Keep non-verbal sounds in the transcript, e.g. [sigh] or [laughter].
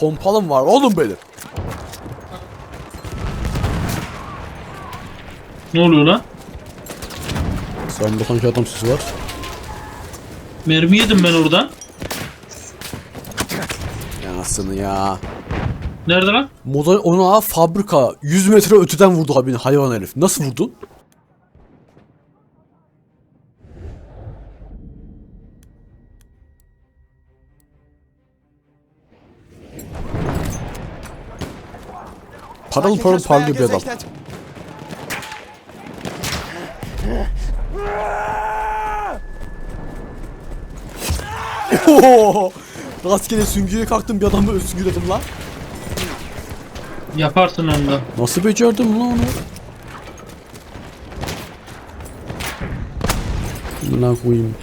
pompalım var oğlum benim. Ne oluyor lan? Sen bakan ki adam sesi var. Mermi yedim ben oradan. Ya Anasını ya. Nerede lan? Model ona fabrika 100 metre öteden vurdu abi hayvan herif. Nasıl vurdu? Paralı paralı parlıyor bir adam. Oho! [laughs] Rastgele süngüye kalktım bir adamı süngüledim lan. Yaparsın onu da. Nasıl becerdim lan onu? Buna koyayım.